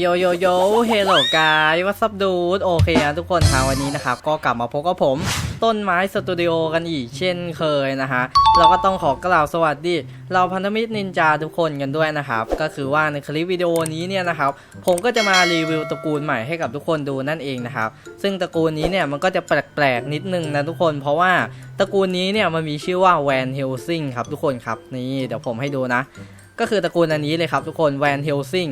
โยโยโยเฮลโลกายวัสดูดโอเคนะทุกคนทางวันนี้นะครับ ก็กลับมาพบกับผม ต้นไม้สตูดิโอกันอีกเช่นเคยนะฮะเราก็ต้องขอกล่าวสวัสดีเราพันธมิตรนินจาทุกคนกันด้วยนะครับ ก็คือว่าในคลิปวิดีโอนี้เนี่ยนะครับ ผมก็จะมารีวิวตระกูลใหม่ให้กับทุกคนดูนั่นเองนะครับ ซึ่งตระกูลนี้เนี่ยมันก็จะแปลกๆนิดนึงนะทุกคน เพราะว่าตระกูลนี้เนี่ยมันมีชื่อว่าแวนเฮลซิงครับทุกคนครับนี่เดี๋ยวผมให้ดูนะก็คือตระกูลอันนี้เลยครับทุกคนแวนเฮลซิง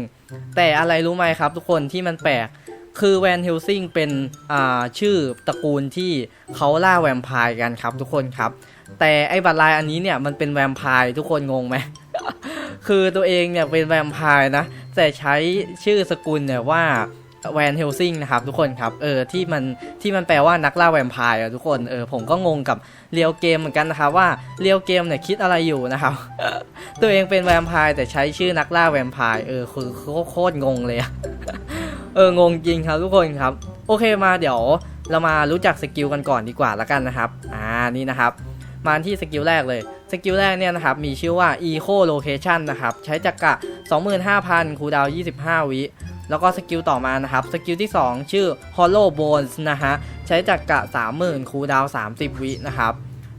แต่อะไรรู้ไหมครับทุกคนที่มันแปลกคือแวนเฮลซิงเป็นชื่อตระกูลที่เขาล่าแวมไพร์กันครับทุกคนครับ แต่ไอ้บัตรลายอันนี้เนี่ยมันเป็นแวมไพร์ทุกคนงงไหมคือตัวเองเนี่ยเป็นแวมไพร์นะ แต่ใช้ชื่อสกุลเนี่ยว่า แวนเฮลซิงนะครับทุกคนครับเออที่มันที่มันแปลว่านักล่าแวมไพร์อะทุกคนเออผมก็งงกับเรียวเกมเหมือนกันนะครับว่าเรียวเกมเนี่ยคิดอะไรอยู่นะครับ ตัวเองเป็นแวมไพร์แต่ใช้ชื่อนักล่าแวมไพร์เออคือโคตรงงเลยอะเอองงจริงครับทุกคนครับ โอเคมาเดี๋ยวเรามารู้จักสกิลกันก่อนดีกว่าละกันนะครับอ่านี่นะครับมาที่สกิลแรกเลย สกิลแรกเนี่ยนะครับ มีชื่อว่า Eco Location นะครับ ใช้จักระ25,000 คูลดาวน์25 วิ แล้วก็สกิลต่อมานะครับ สกิลที่ 2 ชื่อ Hollow Bones นะฮะ ใช้จักระ30,000 คูลดาว 30 วินะครับ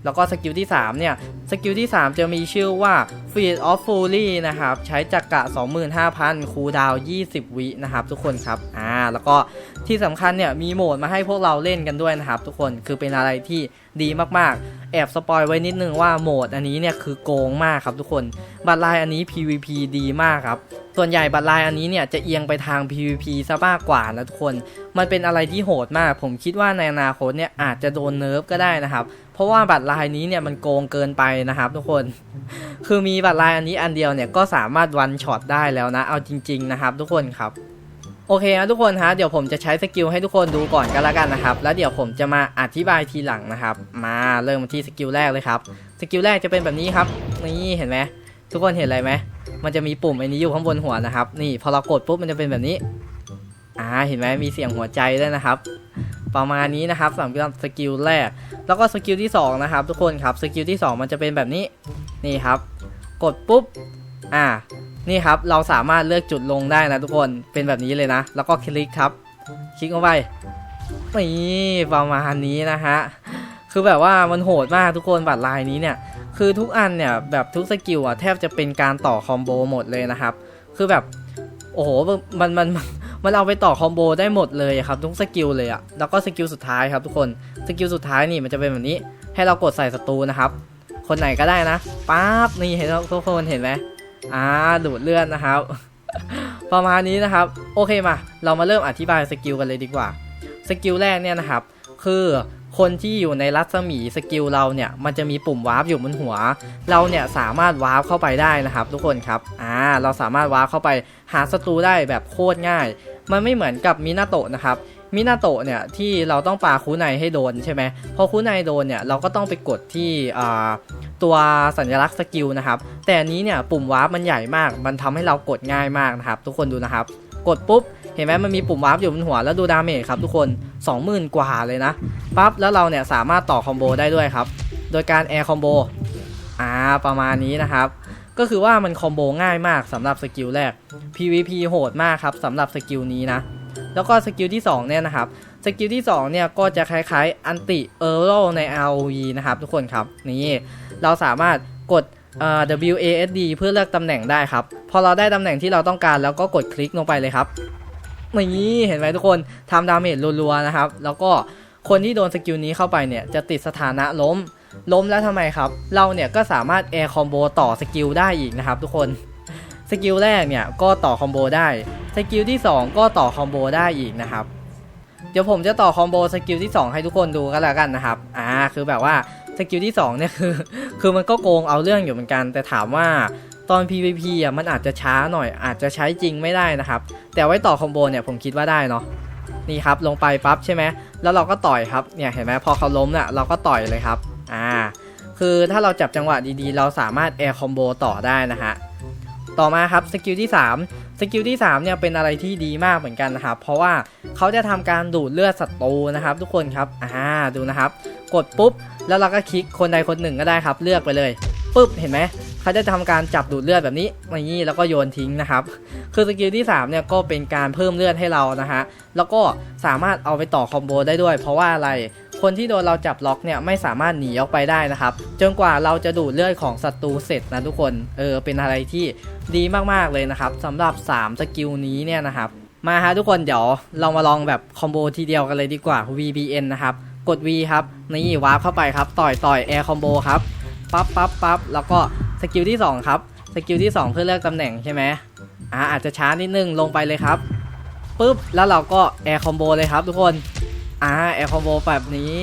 แล้วก็สกิลที่ 3 เนี่ย สกิลที่ 3 จะมีชื่อว่า Feed of Fury นะครับ ใช้จักระ25,000 คูลดาว 20 วินะครับ ทุกคนครับ อ่า แล้วก็ที่สำคัญเนี่ย มีโหมดมาให้พวกเราเล่นกันด้วยนะครับ ทุกคน คือเป็นอะไรที่ดีมากๆแอบสปอยไว้นิดนึงว่าโหมดอันนี้เนี่ยคือโกงมากครับทุกคน บัตรลายอันนี้ PVP ดีมากครับ ส่วนใหญ่บัตรลายอันนี้เนี่ยจะเอียงไปทาง PVP ซะมากกว่านะทุกคน มันเป็นอะไรที่โหดมาก ผมคิดว่าในอนาคตเนี่ยอาจจะโดนเนิร์ฟก็ได้นะครับ เพราะว่าบัตรลายนี้เนี่ยมันโกงเกินไปนะครับทุกคน คือมีบัตรลายอันนี้อันเดียวเนี่ยก็สามารถวันช็อตได้แล้วนะ เอาจริง ๆ นะครับ ทุกคนครับโอเคนะทุกคนฮะเดี๋ยวผมจะใช้สกิลให้ทุกคนดูก่อนกันแล้วกันนะครับ แล้วเดี๋ยวผมจะมาอธิบายทีหลังนะครับ มาเริ่มที่สกิลแรกเลยครับ สกิลแรกจะเป็นแบบนี้ครับ นี่เห็นไหมทุกคนเห็นอะไรไหม มันจะมีปุ่มไอ้นี้อยู่ข้างบนหัวนะครับ นี่พอเรากดปุ๊บมันจะเป็นแบบนี้ อ่า เห็นไหมมีเสียงหัวใจด้วยนะครับ ประมาณนี้นะครับสำหรับสกิลแรก แล้วก็สกิลที่สองนะครับทุกคนครับ สกิลที่สองมันจะเป็นแบบนี้ นี่ครับ กดปุ๊บ อ่า นี่ครับ เราสามารถเลือกจุดลงได้นะทุกคน เป็นแบบนี้เลยนะ แล้วก็คลิกครับ คลิกเข้าไป นี่ประมาณนี้นะฮะ คือแบบว่ามันโหดมากทุกคนบัตรลายนี้เนี่ย คือทุกอันเนี่ยแบบทุกสกิลอะแทบจะเป็นการต่อคอมโบหมดเลยนะครับ คือแบบโอ้โหมันมันมันเอาไปต่อคอมโบได้หมดเลยครับทุกสกิลเลยอะแล้วก็สกิลสุดท้ายครับทุกคนสกิลสุดท้ายนี่มันจะเป็นแบบนี้ ให้เรากดใส่ศัตรูนะครับ คนไหนก็ได้นะปั๊บนี่เห็นทุกคนเห็นไหมอ่าดูดเลือดนะครับ ประมาณนี้นะครับ โอเคมา เรามาเริ่มอธิบายสกิลกันเลยดีกว่าสกิลแรกเนี่ยนะครับ คือ คนที่อยู่ในรัศมีสกิลเราเนี่ยมันจะมีปุ่มวาร์ปอยู่บนหัว เราเนี่ยสามารถวาร์ปเข้าไปได้นะครับ ทุกคนครับอ่าเราสามารถวาร์ปเข้าไปหาศัตรูได้แบบโคตรง่าย มันไม่เหมือนกับมินาโตะนะครับมินาโตะเนี่ยที่เราต้องปาคูไนให้โดนใช่ไหมพอคูไนโดนเนี่ยเราก็ต้องไปกดที่ตัวสัญลักษณ์สกิลนะครับ แต่นี้เนี่ยปุ่มวาร์ปมันใหญ่มาก มันทำให้เรากดง่ายมากนะครับ ทุกคนดูนะครับ กดปุ๊บ เห็นไหมมันมีปุ่มวาร์ปอยู่บนหัวแล้วดูดาเมจครับทุกคน 20,000 กว่าเลยนะปั๊บแล้วเราเนี่ยสามารถต่อคอมโบได้ด้วยครับ โดยการแอร์คอมโบอ่าประมาณนี้นะครับ ก็คือว่ามันคอมโบง่ายมากสำหรับสกิลแรก PVP โหดมากครับสำหรับสกิลนี้นะ แล้วก็สกิลที่2เนี่ยนะครับสกิลที่2เนี่ยก็จะคล้ายๆอันติเออร์โรใน ROV นะครับทุกคนครับนี่เราสามารถกดอ่อ WASD เพื่อเลือกตำแหน่งได้ครับ พอเราได้ตำแหน่งที่เราต้องการแล้วก็กดคลิกลงไปเลยครับ นี่เห็นไหมทุกคนทำดาเมจรัวๆนะครับ แล้วก็คนที่โดนสกิลนี้เข้าไปเนี่ยจะติดสถานะล้ม ล้มแล้วทำไมครับ เราเนี่ยก็สามารถแอร์คอมโบต่อสกิลได้อีกนะครับทุกคนสกิลแรกเนี่ยก็ต่อคอมโบได้สกิลที่ 2 ก็ต่อคอมโบได้อีกนะครับ เดี๋ยวผมจะต่อคอมโบสกิลที่ 2 ให้ทุกคนดูกันแล้วกันนะครับ อ่า คือแบบว่าสกิลที่2เนี่ยคือ คือมันก็โกงเอาเรื่องอยู่เหมือนกัน แต่ถามว่า ตอน PVP อะมันอาจจะช้าหน่อยอาจจะใช้จริงไม่ได้นะครับ แต่ไว้ต่อคอมโบเนี่ยผมคิดว่าได้เนาะนี่ครับลงไปปั๊บใช่ไหมแล้วเราก็ต่อยครับเนี่ยเห็นไหมพอเขาล้มเนี่ยเราก็ต่อยเลยครับอ่าคือถ้าเราจับจังหวะดีๆ เราสามารถแอร์คอมโบต่อได้นะฮะต่อมาครับสกิลที่ 3 สกิลที่3เนี่ยเป็นอะไรที่ดีมากเหมือนกันนะครับ เพราะว่าเขาจะทำการดูดเลือดศัตรูนะครับ ทุกคนครับอ่าดูนะครับ กดปุ๊บ แล้วเราก็คลิกคนใดคนหนึ่งก็ได้ครับ เลือกไปเลยปุ๊บเห็นไหม เขาจะทำการจับดูดเลือดแบบนี้อย่างนี้แล้วก็โยนทิ้งนะครับ คือสกิลที่3เนี่ยก็เป็นการเพิ่มเลือดให้เรานะฮะแล้วก็สามารถเอาไปต่อคอมโบได้ด้วย เพราะว่าอะไรคนที่โดนเราจับล็อกเนี่ยไม่สามารถหนีออกไปได้นะครับ จนกว่าเราจะดูดเลือดของศัตรูเสร็จนะทุกคนเออเป็นอะไรที่ดีมากๆเลยนะครับสำหรับ 3 สกิลนี้เนี่ยนะครับมาฮะทุกคนเดี๋ยวเรามาลองแบบคอมโบทีเดียวกันเลยดีกว่า VBN นะครับกด V ครับนี่วาร์ปเข้าไปครับต่อยต่อยแอร์คอมโบครับปั๊บปั๊บปั๊บแล้วก็ สกิลที่ 2 ครับ สกิลที่ 2 เพื่อเลือกตำแหน่งใช่ไหมอ่าอาจจะช้านิดนึงลงไปเลยครับปุ๊บแล้วเราก็แอร์คอมโบเลยครับทุกคนอ่าแอร์คอมโบแบบนี้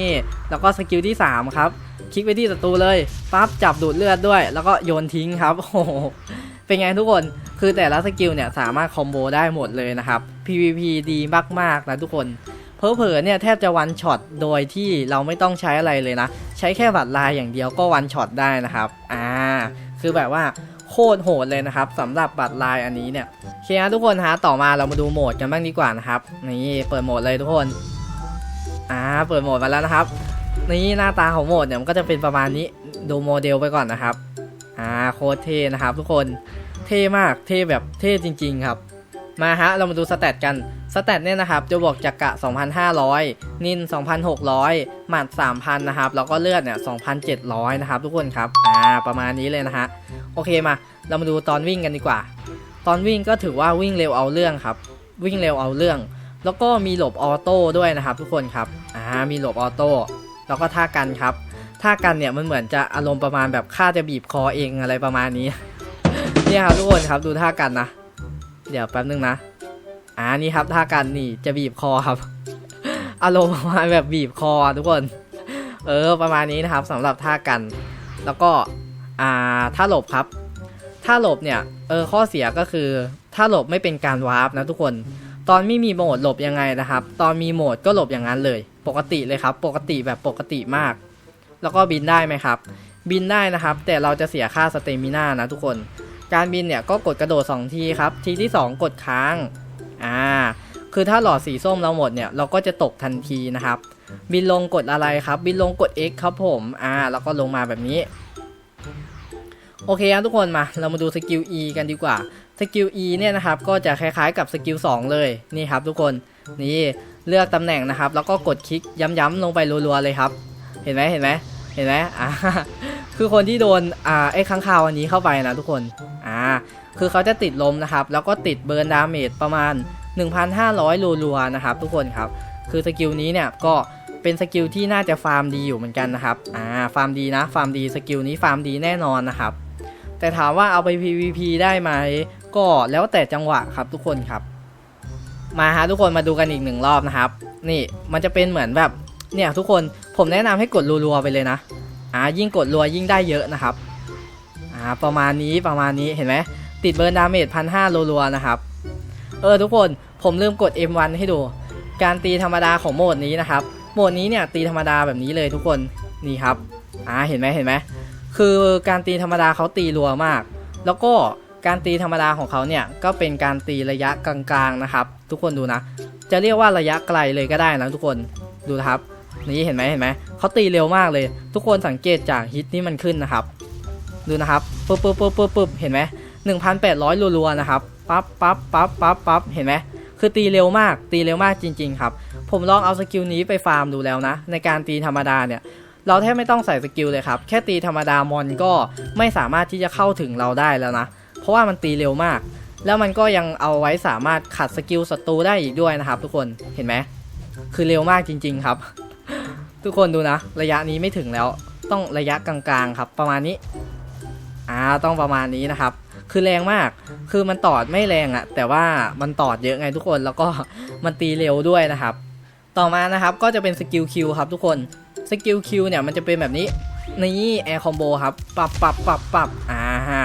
แล้วก็สกิลที่ 3 ครับ คลิกไปที่ศัตรูเลยปั๊บจับดูดเลือดด้วย แล้วก็โยนทิ้งครับโอ้โหเป็นไงทุกคนคือแต่ละสกิลเนี่ยสามารถคอมโบได้หมดเลยนะครับ PVP ดีมากๆนะทุกคนเพอเพอเนี่ยแทบจะวันช็อตโดยที่เราไม่ต้องใช้อะไรเลยนะ ใช้แค่บัตรลายอย่างเดียวก็วันช็อตได้นะครับอ่า คือแบบว่าโคตรโหดเลยนะครับสำหรับบัตรลายอันนี้เนี่ยโอเคนะทุกคนฮะต่อมาเรามาดูโหมดกันบ้างดีกว่านะครับนี่เปิดโหมดเลยทุกคนอ่าเปิดโหมดมาแล้วนะครับ นี่หน้าตาของโหมดเนี่ยมันก็จะเป็นประมาณนี้ดูโมเดลไปก่อนนะครับอ่าโคตรเท่นะครับทุกคนเท่มากเท่แบบเท่จริง ๆ ครับ มาฮะ เรามาดูสแตทกัน สแตทเนี่ยนะครับ จะบวกจักระ 2,500 นิน 2,600 หมัด 3,000 นะครับ แล้วก็เลือดเนี่ย 2,700 นะครับ ทุกคนครับ อ่า ประมาณนี้เลยนะฮะ โอเคมา เรามาดูตอนวิ่งกันดีกว่า ตอนวิ่งก็ถือว่าวิ่งเร็วเอาเรื่องครับ วิ่งเร็วเอาเรื่อง แล้วก็มีหลบออโต้ด้วยนะครับ ทุกคนครับ อ่า มีหลบออโต้ แล้วก็ท่ากันครับ ท่ากันเนี่ยมันเหมือนจะอารมณ์ประมาณแบบข้าจะบีบคอเองอะไรประมาณนี้ เนี่ยครับทุกคนครับดูท่ากันนะ เดี๋ยวแป๊บนึงนะ อ่านี่ครับท่ากันนี่จะบีบคอครับ อารมณ์ประมาณแบบบีบคอทุกคน เออประมาณนี้นะครับสำหรับท่ากัน แล้วก็อ่าท่าหลบครับท่าหลบเนี่ยเออข้อเสียก็คือท่าหลบไม่เป็นการวาร์ปนะทุกคน ตอนไม่มีโหมดหลบยังไงนะครับ ตอนมีโหมดก็หลบอย่างนั้นเลย ปกติเลยครับ ปกติแบบปกติมาก แล้วก็บินได้ไหมครับ บินได้นะครับ แต่เราจะเสียค่าสเตมิน่านะทุกคน การบินเนี่ยก็กดกระโดด 2 ทีครับ ทีที่ 2 กดค้าง อ่า คือถ้าหลอดสีส้มเราหมดเนี่ยเราก็จะตกทันทีนะครับ บินลงกดอะไรครับ บินลงกด X ครับผม อ่า แล้วก็ลงมาแบบนี้ โอเคครับทุกคนมา เรามาดูสกิล E กันดีกว่า สกิล E เนี่ยนะครับ ก็จะคล้ายๆกับสกิล 2 เลย นี่ครับทุกคน นี่เลือกตำแหน่งนะครับ แล้วก็กดคลิกย้ำๆลงไปรัวๆเลยครับ เห็นไหมเห็นไหมเห็นไหมอ่า คือคนที่โดนอ่าไอ้ค้างคาวอันนี้เข้าไปนะทุกคนอ่าคือเขาจะติดลมนะครับ แล้วก็ติดเบิร์นดาเมจประมาณ 1,500รัวๆนะครับ ทุกคนครับ คือสกิลนี้เนี่ยก็เป็นสกิลที่น่าจะฟาร์มดีอยู่เหมือนกันนะครับอ่าฟาร์มดีนะฟาร์มดีสกิลนี้ฟาร์มดีแน่นอนนะครับ แต่ถามว่าเอาไป PVP ได้ไหมก็แล้วแต่จังหวะครับทุกคนครับ มาฮะทุกคนมาดูกันอีกหนึ่งรอบนะครับ นี่มันจะเป็นเหมือนแบบเนี่ยทุกคนผมแนะนำให้กดรัวๆไปเลยนะ อ่ายิ่งกดรัวยิ่งได้เยอะนะครับอ่าประมาณนี้ประมาณนี้เห็นไหมติดเบิร์นดาเมจพันห้ารัวๆนะครับ เออทุกคนผมลืมกด M1 ให้ดู การตีธรรมดาของโหมดนี้นะครับ โหมดนี้เนี่ยตีธรรมดาแบบนี้เลยทุกคนนี่ครับอ่าเห็นไหมเห็นไหมคือการตีธรรมดาเขาตีรัวมาก แล้วก็การตีธรรมดาของเขาเนี่ยก็เป็นการตีระยะกลางๆนะครับ ทุกคนดูนะ จะเรียกว่าระยะไกลเลยก็ได้นะทุกคนดูนะครับ นี่เห็นไหมเห็นไหมเขาตีเร็วมากเลย ทุกคนสังเกตจากฮิตที่มันขึ้นนะครับ ดูนะครับปึ๊บปึ๊บปึ๊บปึ๊บปึ๊บเห็นไหมหนึ่งพันแปดร้อยรัวๆนะครับปั๊บปั๊บปั๊บปั๊บปั๊บเห็นไหมคือตีเร็วมาก ตีเร็วมากจริง ๆ ครับ ผมลองเอาสกิลนี้ไปฟาร์มดูแล้วนะ ในการตีธรรมดาเนี่ย เราแทบไม่ต้องใส่สกิลเลยครับ แค่ตีธรรมดามอนก็ไม่สามารถที่จะเข้าถึงเราได้แล้วนะ เพราะว่ามันตีเร็วมาก แล้วมันก็ยังเอาไว้สามารถขัดสกิลศัตรูได้อีกด้วยนะครับ ทุกคน เห็นไหม คือเร็วมากจริง ๆ ครับ ทุกคนดูนะ ระยะนี้ไม่ถึงแล้ว ต้องระยะกลางๆครับ ประมาณนี้ อ่า ต้องประมาณนี้นะครับ คือแรงมาก คือมันตอดไม่แรงอะแต่ว่ามันตอดเยอะไงทุกคน แล้วก็มันตีเร็วด้วยนะครับ ต่อมานะครับ ก็จะเป็นสกิลคิวครับ ทุกคน สกิลคิวเนี่ยมันจะเป็นแบบนี้ นี่แอร์คอมโบครับ ปรับปรับปรับปรับอ่าฮะ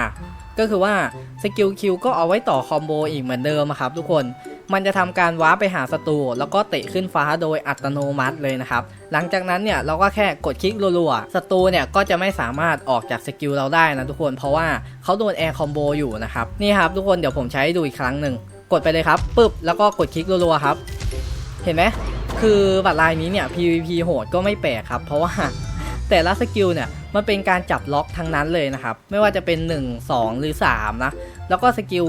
ก็คือว่าสกิลคิวก็เอาไว้ต่อคอมโบอีกเหมือนเดิมครับทุกคน มันจะทำการว้าไปหาศัตรูแล้วก็เตะขึ้นฟ้าโดยอัตโนมัติเลยนะครับ หลังจากนั้นเนี่ยเราก็แค่กดคลิกรัวๆศัตรูเนี่ยก็จะไม่สามารถออกจากสกิลเราได้นะทุกคนเพราะว่าเขาโดนแอร์คอมโบอยู่นะครับนี่ครับทุกคนเดี๋ยวผมใช้ให้ดูอีกครั้งหนึ่งกดไปเลยครับปึ๊บแล้วก็กดคลิกรัวๆครับ เห็นไหมคือบัตรลายนี้เนี่ย PVP โหดก็ไม่แปลกครับ เพราะว่า แต่ละสกิลเนี่ยมันเป็นการจับล็อกทั้งนั้นเลยนะครับ ไม่ว่าจะเป็น 1 2 หรือ 3 นะ แล้วก็สกิล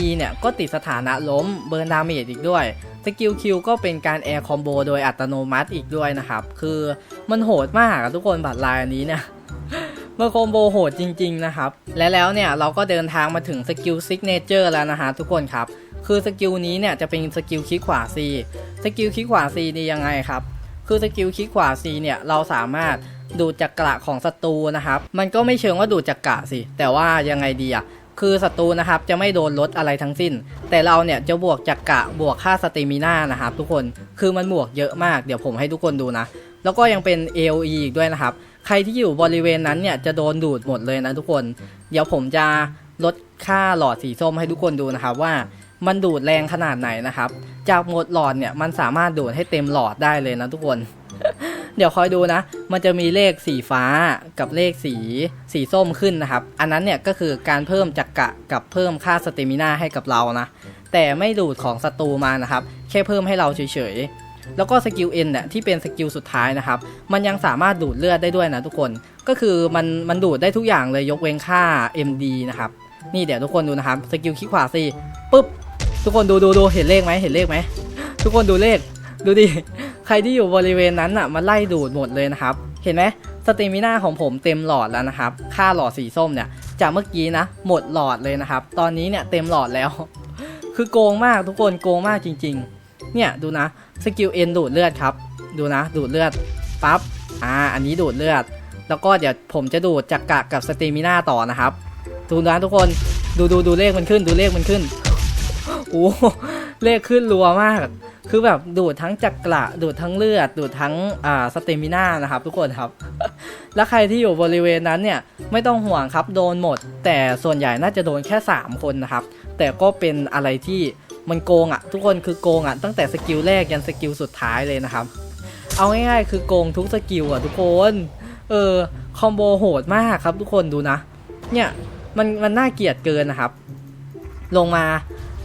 E เนี่ยก็ติดสถานะล้มเบิร์นดาเมจอีกด้วย สกิล Q ก็เป็นการแอร์คอมโบโดยอัตโนมัติอีกด้วยนะครับ คือมันโหดมากทุกคนบัตรลายอันนี้เนี่ยมันคอมโบโหดจริง ๆ นะครับ และแล้วเนี่ยเราก็เดินทางมาถึงสกิลซิกเนเจอร์แล้วนะฮะทุกคนครับ คือสกิลนี้เนี่ยจะเป็นสกิลคลิกขวา C สกิลคลิกขวา C นี่ยังไงครับ คือสกิลคลิกขวา C เนี่ยเราสามารถ ดูดจักระของศัตรูนะครับ มันก็ไม่เชิงว่าดูดจักระสิ แต่ว่ายังไงดีอะคือศัตรูนะครับจะไม่โดนลดอะไรทั้งสิ้น แต่เราเนี่ยจะบวกจักระบวกค่าสเตมิน่านะครับทุกคนคือมันบวกเยอะมากเดี๋ยวผมให้ทุกคนดูนะ แล้วก็ยังเป็น AOE อีกด้วยนะครับ ใครที่อยู่บริเวณนั้นเนี่ยจะโดนดูดหมดเลยนะทุกคน เดี๋ยวผมจะลดค่าหลอดสีส้มให้ทุกคนดูนะครับว่ามันดูดแรงขนาดไหนนะครับ จากหมดหลอดเนี่ยมันสามารถดูดให้เต็มหลอดได้เลยนะทุกคน เดี๋ยวคอยดูนะ มันจะมีเลขสีฟ้ากับเลขสีสีส้มขึ้นนะครับ อันนั้นเนี่ยก็คือการเพิ่มจักกะกับเพิ่มค่าสเตมิน่าให้กับเรานะ แต่ไม่ดูดของศัตรูมานะครับ แค่เพิ่มให้เราเฉยๆ แล้วก็สกิล N เนี่ยที่เป็นสกิลสุดท้ายนะครับ มันยังสามารถดูดเลือดได้ด้วยนะทุกคน ก็คือมันมันดูดได้ทุกอย่างเลยยกเว้นค่า MD นะครับ นี่เดี๋ยวทุกคนดูนะครับ สกิลคลิกขวาสิปุ๊บ ทุกคนดูดูดูเห็นเลขไหมเห็นเลขไหม ทุกคนดูเลข ดูดิ ใครที่อยู่บริเวณนั้นอะมันไล่ดูดหมดเลยนะครับ เห็นไหมสเตมิน่าของผมเต็มหลอดแล้วนะครับ ค่าหลอดสีส้มเนี่ย จากเมื่อกี้นะ หมดหลอดเลยนะครับ ตอนนี้เนี่ยเต็มหลอดแล้ว คือโกงมากทุกคนโกงมากจริง ๆ เนี่ยดูนะสกิลเอ็นดูดเลือดครับ ดูนะ ดูดเลือดปั๊บอ่าอันนี้ดูดเลือด แล้วก็เดี๋ยวผมจะดูดจักกะกับสเตมิน่าต่อนะครับ ดูนะทุกคนดูดูดูเลขมันขึ้น ดูเลขมันขึ้นโอ้โหเลขขึ้นรัวมาก คือแบบดูดทั้งจักระดูดทั้งเลือด ดูดทั้งอ่าสเตมิน่านะครับ ทุกคนครับ แล้วใครที่อยู่บริเวณนั้นเนี่ยไม่ต้องห่วงครับโดนหมด แต่ส่วนใหญ่น่าจะโดนแค่ 3 คนนะครับ แต่ก็เป็นอะไรที่มันโกงอะ่ะ ทุกคนคือโกงอะ่ะตั้งแต่สกิลแรกยันสกิลสุดท้ายเลยนะครับ เอาง่ายๆคือโกงทุกสกิลอะทุกคนเออคอมโบโหดมากครับทุกคนดูนะ เนี่ยมันมันน่าเกลียดเกินนะครับ ลงมา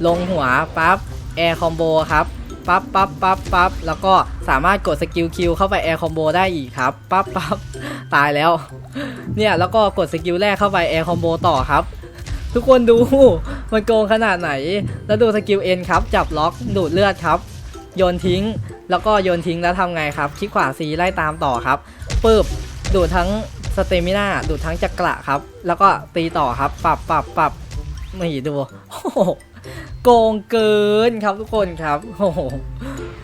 ลงหัวปั๊บแอร์คอมโบครับ ปั๊บปั๊บปั๊บปั๊บแล้วก็สามารถกดสกิลคิวเข้าไปแอร์คอมโบได้อีกครับปั๊บปั๊บตายแล้ว เนี่ยแล้วก็กดสกิลแรกเข้าไปแอร์คอมโบต่อครับ ทุกคนดูมันโกงขนาดไหน แล้วดูสกิลเอ็นครับจับล็อกดูดเลือดครับ โยนทิ้ง แล้วก็โยนทิ้งแล้วทำไงครับคลิกขวาซีไล่ตามต่อครับปึ๊บดูดทั้งสเตมิน่าดูดทั้งจักระครับ แล้วก็ตีต่อครับปรับปรับปรับนี่ดูโอ้ โกงเกินครับทุกคนครับโอ้โห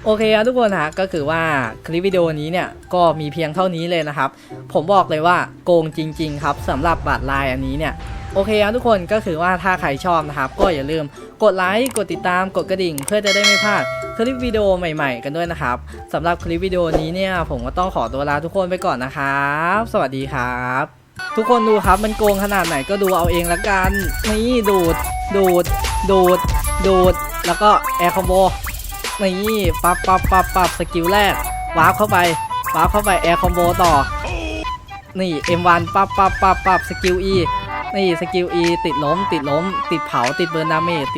โอเคครับทุกคนฮะก็คือว่าคลิปวิดีโอนี้เนี่ยก็มีเพียงเท่านี้เลยนะครับ ผมบอกเลยว่าโกงจริง ๆ ครับสำหรับบัตรลายอันนี้เนี่ยโอเคครับทุกคนก็คือว่าถ้าใครชอบนะครับ ก็อย่าลืมกดไลค์กดติดตามกดกระดิ่ง เพื่อจะได้ไม่พลาดคลิปวิดีโอใหม่ๆ กันด้วยนะครับสำหรับคลิปวิดีโอนี้เนี่ย ผมก็ต้องขอตัวลาทุกคนไปก่อนนะครับ สวัสดีครับ ทุกคนดูครับมันโกงขนาดไหนก็ดูเอาเองละกันนี่ดูดดูดดูด ดูด แล้วก็แอร์คอมโบนี่ปั๊บปั๊บปั๊บปั๊บสกิลแรกวาร์ปเข้าไปวาร์ปเข้าไปแอร์คอมโบต่อ นี่ M1 ปั๊บปั๊บปั๊บปั๊บสกิล E นี่สกิล E ติดล้ม ติดล้ม ติดเผา ติดเบิร์นดาเมจติ